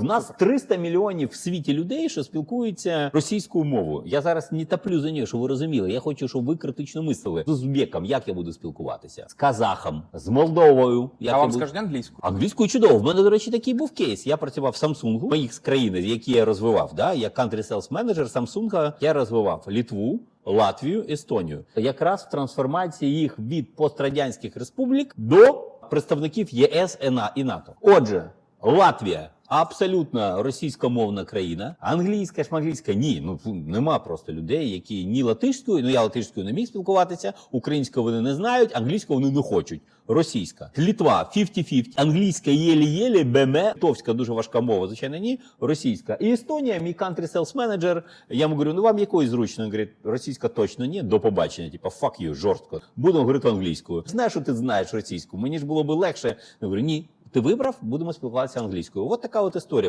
У нас 300 мільйонів в світі людей, що спілкуються російською мовою. Я зараз не таплю за нього, щоб ви розуміли. Я хочу, щоб ви критично мислили. З узбеком, як я буду спілкуватися? З казахом, з Молдовою. Як А я вам буду... скажуть англійською? Англійською чудово. В мене, до речі, такий був кейс. Я працював в Samsung, моїх з країни, які я розвивав. Да? Я country sales manager Samsung, я розвивав Літву. Латвію, Естонію, якраз в трансформації їх від пострадянських республік до представників ЄС і НАТО. Отже, Латвія абсолютно російськомовна країна. Англійська, шманглійська ні. Ну нема просто людей, які ні латишською, ну я латишською не міг спілкуватися, українською вони не знають, англійською вони не хочуть. Російська, Літва 50-50, англійська єлі-єлі, БМ, литовська дуже важка мова, звичайно, ні. Російська. І Естонія, мій country sales manager, я йому говорю, ну вам якої зручно? Він говорить, російська точно ні, до побачення, типа fuck you, жорстко. Будемо говорити англійською. Знаєш, що ти знаєш російську? Мені ж було би легше. Я говорю, ні. Ти вибрав, будемо спілкуватися англійською. От така от історія.